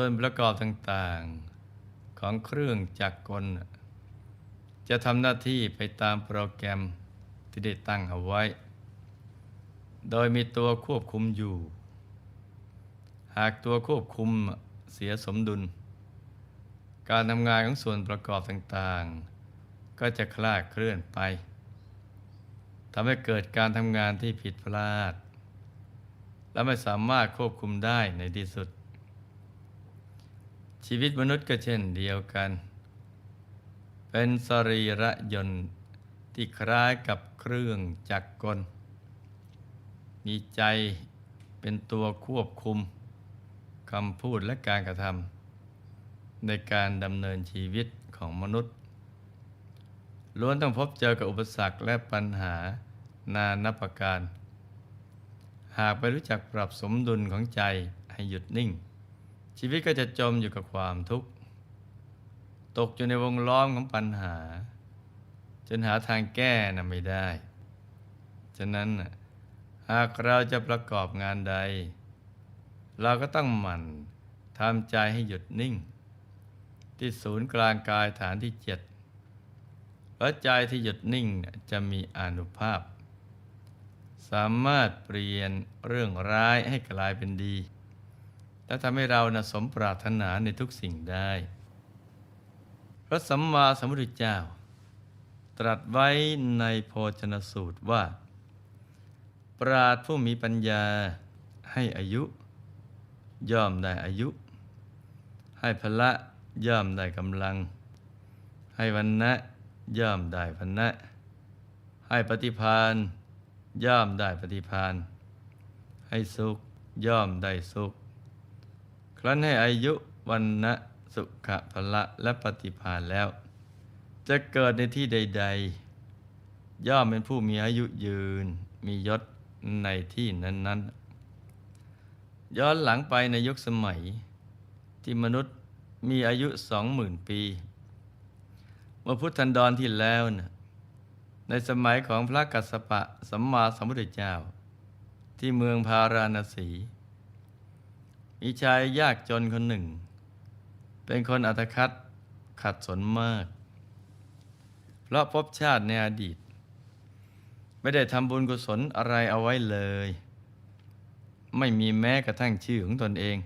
ส่วนประกอบต่างๆของเครื่องจักรกล จะทำหน้าที่ไปตามโปรแกรมที่ได้ตั้งเอาไว้ โดยมีตัวควบคุมอยู่ หากตัวควบคุมเสียสมดุล การทำงานของส่วนประกอบต่างๆ ก็จะคลาดเคลื่อนไปทำให้เกิดการทำงานที่ผิดพลาด และไม่สามารถควบคุมได้ในที่สุด ชีวิตมนุษย์ก็เช่นเดียวกัน เป็นสรีระยนต์ที่คล้ายกับเครื่องจักรกล มีใจเป็นตัวควบคุมคำพูดและการกระทำในการดำเนินชีวิตของมนุษย์ ล้วนต้องพบเจอกับอุปสรรคและปัญหานานับประการ หากไปรู้จักปรับสมดุลของใจให้หยุดนิ่ง ชีวิตก็จะจมอยู่กับความทุกข์ ตกอยู่ในวงล้อมของปัญหา จนหาทางแก้นะไม่ได้ ฉะนั้นหากเราจะประกอบงานใด เราก็ต้องหมั่นทำใจให้หยุดนิ่ง ที่ศูนย์กลางกายฐานที่เจ็ดเพระใจที่หยุดนิ่งจะมีอนุภาพ สามารถเปลี่ยนเรื่องร้ายให้กลายเป็นดี และทำให้เรานะสมปรารถนาในทุกสิ่งได้ พระสัมมาสัมพุทธเจ้า ตรัสไว้ในโภชนสูตรว่า ปราดผู้มีปัญญาให้อายุ ย่อมได้อายุ ให้พละย่อมได้กำลัง ให้วันนะย่อมได้วันนะให้ปฏิพานย่อมได้ปฏิพานให้สุขย่อมได้สุข ครั้นให้อายุวันนะสุขพละและปฏิพานแล้ว จะเกิดในที่ใด ๆ ย่อมเป็นผู้มีอายุยืน มียศในที่นั้น ๆ ย้อนหลังไปในยุคสมัย ที่มนุษย์มีอายุสองหมื่นปี เมื่อพุทธันดรที่แล้วนะในสมัยของพระกัสสปะสัมมาสัมพุทธเจ้า ที่เมืองพาราณสี มีชายยากจนคนหนึ่ง เป็นคนอัตคัดขัดสนมาก เพราะพบชาติในอดีต ไม่ได้ทำบุญกุศลอะไรเอาไว้เลย ไม่มีแม้กระทั่งชื่อของตนเอง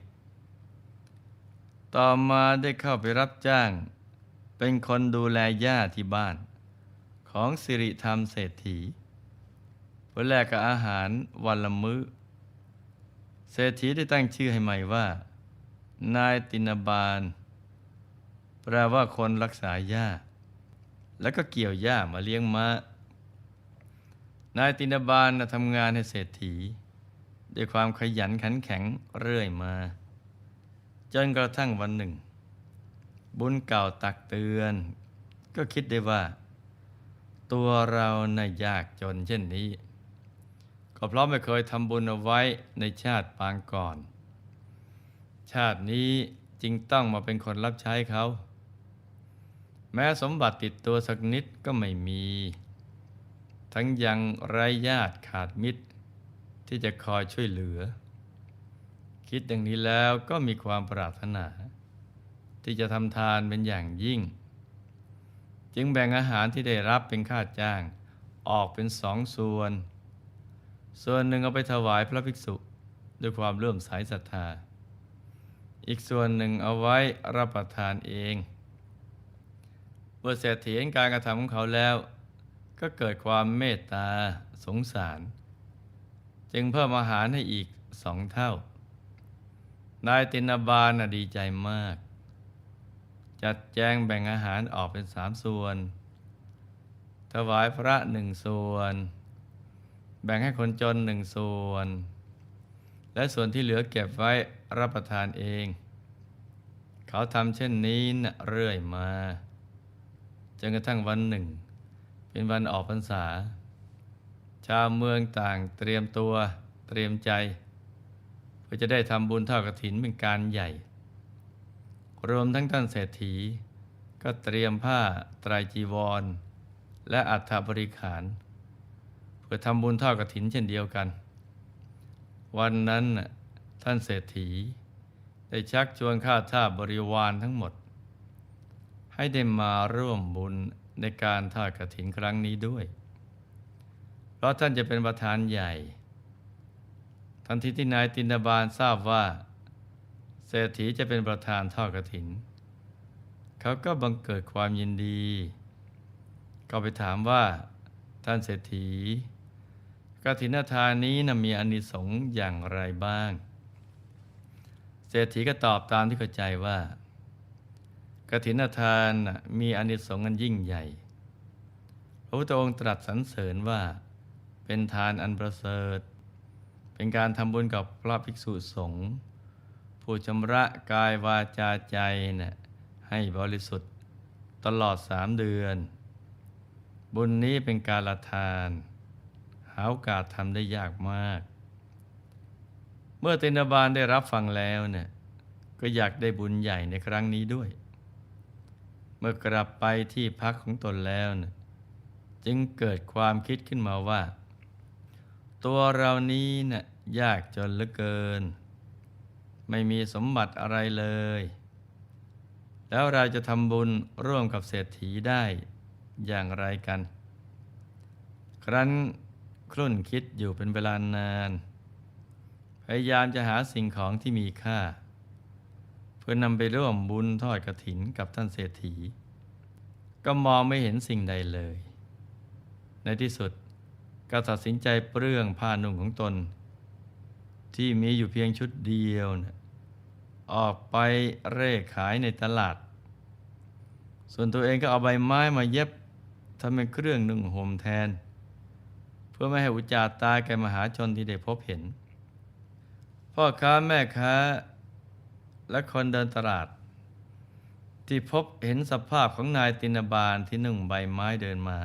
ต่อมาได้เข้าไปรับจ้าง เป็นคนดูแลย่าที่บ้าน ของสิริธรรมเศรษฐีเพื่อแลกกับอาหารวันละมื้อ เศรษฐีได้ตั้งชื่อให้ใหม่ว่า นายตินบาล แปลว่าคนรักษาหญ้า แล้วก็เกี่ยวหญ้ามาเลี้ยงม้า นายตินบาลนทำงานให้เศรษฐี ด้วยความขยันขันแข็งเรื่อยมา จนกระทั่งวันหนึ่ง บุญเก่าตักเตือน ก็คิดได้ว่า ตัวเราน่ะยากจนเช่นนี้ ก็เพราะไม่เคยทำบุญเอาไว้ในชาติปางก่อน ชาตินี้จึงต้องมาเป็นคนรับใช้เขา แม้สมบัติติดตัวสักนิดก็ไม่มี ทั้งยังไร้ญาติขาดมิตร ที่จะคอยช่วยเหลือ คิดดังนี้แล้วก็มีความปรารถนา ที่จะทำทานเป็นอย่างยิ่ง จึงแบ่งอาหารที่ได้รับเป็นค่าจ้างออกเป็นสองส่วน ส่วนหนึ่งเอาไปถวายพระภิกษุด้วยความเลื่อมใสศรัทธา อีกส่วนหนึ่งเอาไว้รับประทานเองเมื่อเศรษฐีเห็นการกระทำของเขาแล้ว ก็เกิดความเมตตาสงสาร จึงเพิ่มอาหารให้อีกสองเท่า นายตินาบาลน่ะดีใจมาก จัดแจงแบ่งอาหารออกเป็นสามส่วน ถวายพระหนึ่งส่วน แบ่งให้คนจนหนึ่งส่วน และส่วนที่เหลือเก็บไว้รับประทานเอง เขาทำเช่นนี้นะเรื่อยมาจนกระทั่งวันหนึ่ง เป็นวันออกพรรษา ชาวเมืองต่างเตรียมตัวเตรียมใจ เพื่อจะได้ทำบุญทอดกฐินเป็นการใหญ่ รวมทั้งท่านเศรษฐี ก็เตรียมผ้าไตรจีวร และอัฐบริขาร พื่อทำบุญทอดกฐินเช่นเดียวกัน วันนั้นน่ะท่านเศรษฐี ได้ชักชวนข้าทาสบริวารทั้งหมด ให้ได้มาร่วมบุญในการทอดกระถินครั้งนี้ด้วย เพราะท่านจะเป็นประธานใหญ่ ทันทีที่นายตินาบาลทราบว่า เศรษฐีจะเป็นประธานทอดกระถิน เขาก็บังเกิดความยินดี ก็ไปถามว่าท่านเศรษฐี กฐินทานนี้นะมีอานิสงส์อย่างไรบ้าง เศรษฐีก็ตอบตามที่เข้าใจว่ากฐินทานมีอนิสงส์อันยิ่งใหญ่ พระพุทธองค์ตรัสสรรเสริญว่า เป็นทานอันประเสริฐ เป็นการทำบุญกับพระภิกษุสงฆ์ผู้ชำระกายวาจาใจน่ะให้บริสุทธิ์ตลอดสามเดือน บุญนี้เป็นการละทาน หาโอกาสทำได้ยากมาก เมื่อเตนบาลได้รับฟังแล้วเนี่ยก็อยากได้บุญใหญ่ในครั้งนี้ด้วย เมื่อกลับไปที่พักของตนแล้วเนี่ยจึงเกิดความคิดขึ้นมาว่า ตัวเรานี้น่ะยากจนเหลือเกิน ไม่มีสมบัติอะไรเลย แล้วเราจะทำบุญร่วมกับเศรษฐีได้อย่างไรกัน ครั้น ครุ่นคิดอยู่เป็นเวลานาน พยายามจะหาสิ่งของที่มีค่า เพื่อนำไปร่วมบุญทอดกระถินกับท่านเศรษฐี ก็มองไม่เห็นสิ่งใดเลย ในที่สุดก็ตัดสินใจเปลื้องผ้านุ่งของตน ที่มีอยู่เพียงชุดเดียวนะออกไปเร่ขายในตลาด ส่วนตัวเองก็เอาใบไม้มาเย็บทำเป็นเครื่องนุ่งห่มแทน พื่อไม่ให้อุจจาตายแก่มหาชนที่ได้พบเห็น พ่อค้าแม่ค้า และคนเดินตลาด ที่พบเห็นสภาพของนายตินบาลที่นุ่งใบไม้เดินมา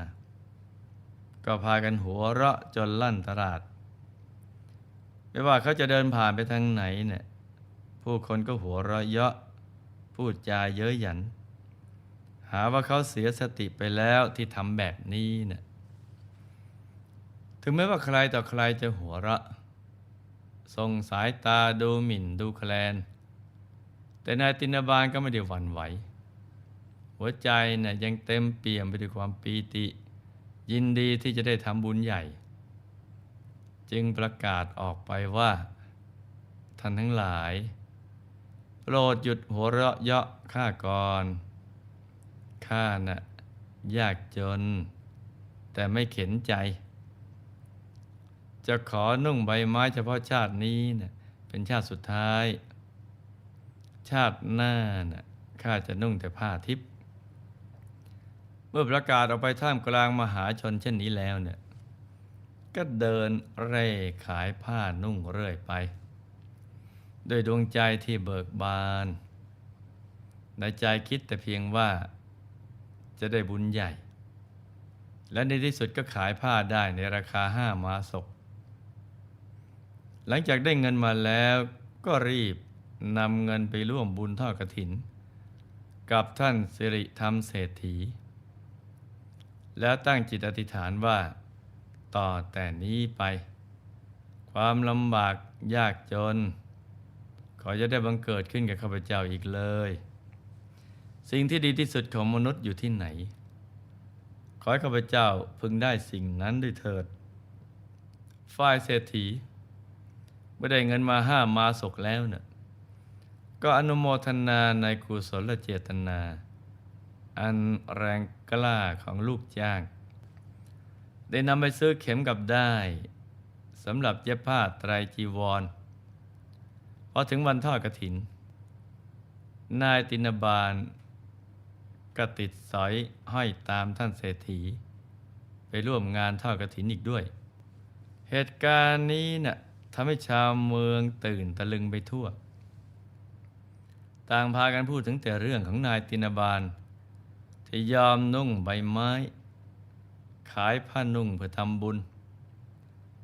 ก็พากันหัวเราะจนลั่นตลาด ไม่ว่าเขาจะเดินผ่านไปทางไหนเนี่ยผู้คนก็หัวเราะเยาะพูดจาเย้ยหยัน หาว่าเขาเสียสติไปแล้วที่ทำแบบนี้เนี่ย ถึงแม้ว่าใครต่อใครจะหัวเราะส่งสายตาดูหมิ่นดูแคลน แต่นายตินบาลก็ไม่ได้หวั่นไหว หัวใจนี่ยยังเต็มเปี่ยมไปด้วยความปีติ ยินดีที่จะได้ทำบุญใหญ่ จึงประกาศออกไปว่าท่านทั้งหลาย โปรดหยุดหัวเราะเยาะข้าก่อนข้าน่ะยากจน แต่ไม่เข็นใจ จะขอนุ่งใบไม้เฉพาะชาตินี้น่ะเป็นชาติสุดท้าย ชาติหน้าน่ะข้าจะนุ่งแต่ผ้าทิพย์เมื่อประกาศออกไปท่ามกลางมหาชนเช่นนี้แล้วเนี่ยก็เดินเร่ขายผ้านุ่งเรื่อยไปโดยดวงใจที่เบิกบาน ในใจคิดแต่เพียงว่าจะได้บุญใหญ่ และในที่สุดก็ขายผ้าได้ในราคาห้ามาศก หลังจากได้เงินมาแล้วก็รีบนำเงินไปร่วมบุญทอดกระถิน กับท่านสิริธรรมเศรษฐี แล้วตั้งจิตอธิษฐานว่า ต่อแต่นี้ไป ความลำบากยากจน ขอจะได้บังเกิดขึ้นกับข้าพเจ้าอีกเลย สิ่งที่ดีที่สุดของมนุษย์อยู่ที่ไหน ขอให้ข้าพเจ้าพึงได้สิ่งนั้นด้วยเถิด ฝ่ายเศรษฐี เมื่อได้เงินมาห้ามาศกแล้วเนะ่ะก็อนุโมทนาในกุศลเจตนา อันแรงกล้าของลูกจ้าง ได้นำไปซื้อเข็มกับได้สำหรับเย็บผ้าไตรจีวรพอถึงวันทอดกระถิน นายตินบาลก็ติดสอยห้อยตามท่านเศรษฐี ไปร่วมงานทอดกระถินอีกด้วย เหตุการณ์นี้นะ่ะ ทำให้ชาวเมืองตื่นตะลึงไปทั่ว ต่างพากันพูดถึงแต่เรื่องของนายตินาบาลที่ยอมนุ่งใบไม้ ขายผ้านุ่งเพื่อทำบุญ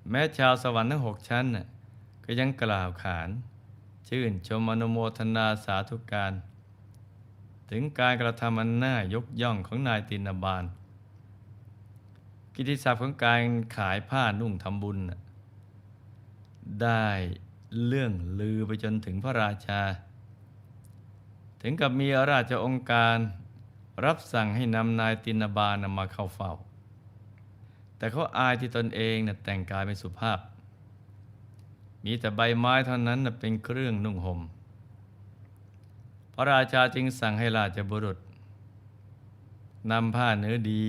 แม้ชาวสวรรค์ทั้งหกชั้นน่ะก็ยังกล่าวขาน ชื่นชมอนุโมทนาสาธุการ ถึงการกระทำอันน่ายกย่องของนายตินาบาล กิติศัพท์ของการขายผ้านุ่งทำบุญน่ะ ได้เรื่องลือไปจนถึงพระราชา ถึงกับมีราชองค์การรับสั่งให้นำนายตินบาลมาเข้าเฝ้า แต่เขาอายที่ตนเองนะแต่งกายไม่สุภาพ มีแต่ใบไม้เท่านั้นนะเป็นเครื่องนุ่งหม่มพระราชาจึงสั่งให้ราชบุรุษนำผ้าเนื้อดี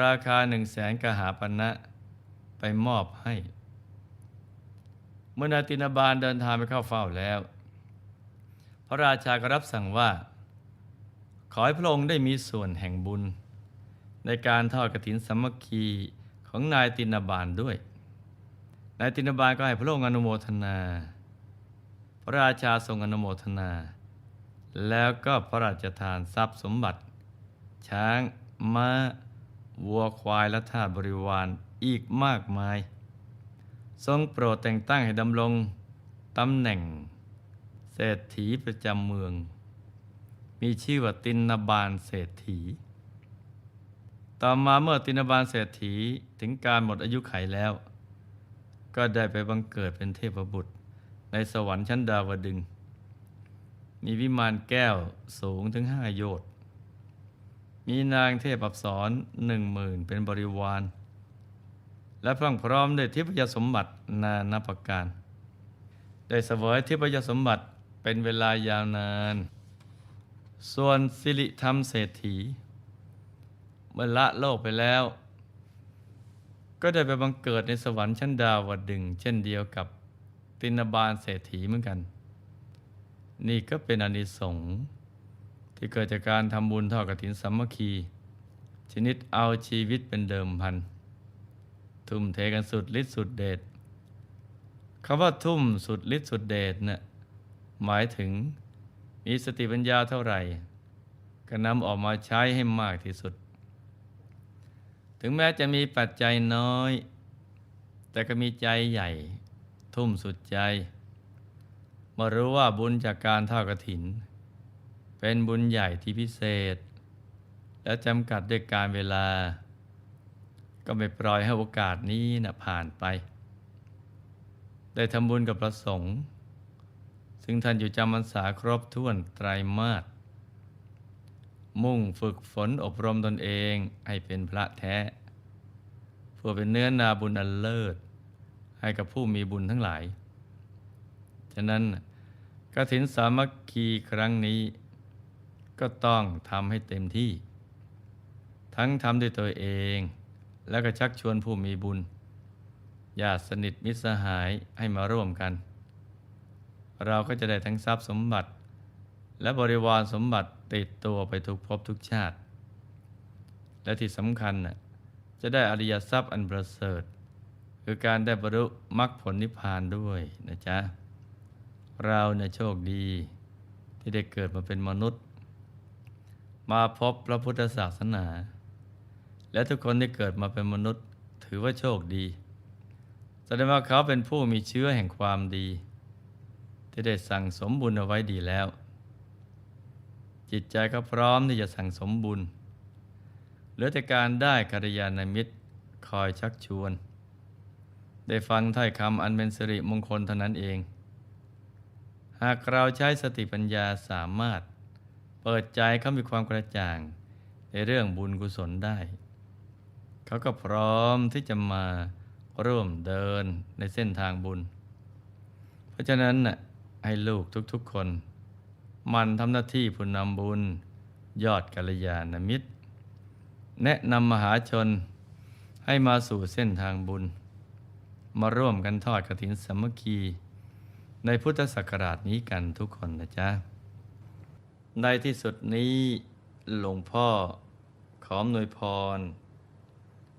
ราคาหนึ่งแสนกหาปณะไปมอบให้ เมื่อนาตินาบาลเดินทางไปเข้าเฝ้าแล้ว พระราชาก็รับสั่งว่า ขอให้พระองค์ได้มีส่วนแห่งบุญ ในการทอดกฐินสามัคคีของนายตินาบาลด้วย นายตินาบาลก็ให้พระองค์อนุโมทนา พระราชาทรงอนุโมทนา แล้วก็พระราชทานทรัพย์สมบัติ ช้างม้าวัวควายและทาสบริวารอีกมากมาย ทรงโปรดแต่งตั้งให้ดำรงตำแหน่ง เศรษฐีประจำเมือง มีชื่อว่าตินบาลเศรษฐี ต่อมาเมื่อตินบาลเศรษฐีถึงการหมดอายุไขแล้ว ก็ได้ไปบังเกิดเป็นเทพบุตร ในสวรรค์ชั้นดาวดึง มีวิมานแก้วสูงถึงห้าโยชน์มีนางเทพอับสรหนึ่งหมื่นเป็นบริวาร และพรั่งพร้อมด้วยทิพยสมบัตินานาประการ ได้เสวยทิพยสมบัติเป็นเวลายาวนาน ส่วนสิริธรรมเศรษฐี เมื่อละโลกไปแล้ว ก็ได้ไปบังเกิดในสวรรค์ชั้นดาวดึง เช่นเดียวกับตินบาลเศรษฐีเหมือนกัน นี่ก็เป็นอนิสงส์ที่เกิดจากการทำบุญทอดกฐินสามัคคี ชนิดเอาชีวิตเป็นเดิมพัน ทุ่มเทกันสุดฤทธิ์สุดเดชคำว่าทุ่มสุดฤทธิ์สุดเดชเนะ่ยหมายถึงมีสติปัญญาเท่าไหร่ ก็นำออกมาใช้ให้มากที่สุด ถึงแม้จะมีปัจจัยน้อย แต่ก็มีใจใหญ่ ทุ่มสุดใจมื่อรู้ว่าบุญจากการทอดกฐิน เป็นบุญใหญ่ที่พิเศษ และจำกัดด้วยการเวลา ก็ไม่ปล่อยให้โอกาสนี้นะผ่านไป ได้ทำบุญกับประสงค์ซึ่งท่านอยู่จำพรรษาครบถ้วนไตรมาสมุ่งฝึกฝนอบรมตนเองให้เป็นพระแท้ เพื่อเป็นเนื้อนาบุญอันเลิศ ให้กับผู้มีบุญทั้งหลาย ฉะนั้นกฐินสามัคคีครั้งนี้ ก็ต้องทำให้เต็มที่ ทั้งทำด้วยตัวเอง แล้วก็ชักชวนผู้มีบุญญาติสนิทมิตรสหายให้มาร่วมกัน เราก็จะได้ทั้งทรัพย์สมบัติ และบริวารสมบัติติดตัวไปทุกภพทุกชาติ และที่สำคัญน่ะจะได้อริยทรัพย์อันประเสริฐ คือการได้บรรลุมรรคผลนิพพานด้วยนะจ๊ะ เราเนี่ยโชคดีที่ได้เกิดมาเป็นมนุษย์ มาพบพระพุทธศาสนา และทุกคนที่เกิดมาเป็นมนุษย์ ถือว่าโชคดี แสดงว่าเขาเป็นผู้มีเชื้อแห่งความดี ที่ได้สั่งสมบุญเอาไว้ดีแล้ว จิตใจก็พร้อมที่จะสั่งสมบุญเหลือแต่การได้กัลยาณมิตรคอยชักชวน ได้ฟังถ้อยคำอันเป็นสิริมงคลเท่านั้นเอง หากเราใช้สติปัญญาสามารถ เปิดใจเขามีความกระจ่างในเรื่องบุญกุศลได้ เขาก็พร้อมที่จะมาร่วมเดินในเส้นทางบุญ เพราะฉะนั้นน่ะให้ลูกทุกๆคน มันทำหน้าที่ผู้นำบุญ ยอดกัลยาณมิตร แนะนำมหาชนให้มาสู่เส้นทางบุญ มาร่วมกันทอดกฐินสามัคคี ในพุทธศักราชนี้กันทุกคนนะจ๊ะ ในที่สุดนี้หลวงพ่อขออำนวยพร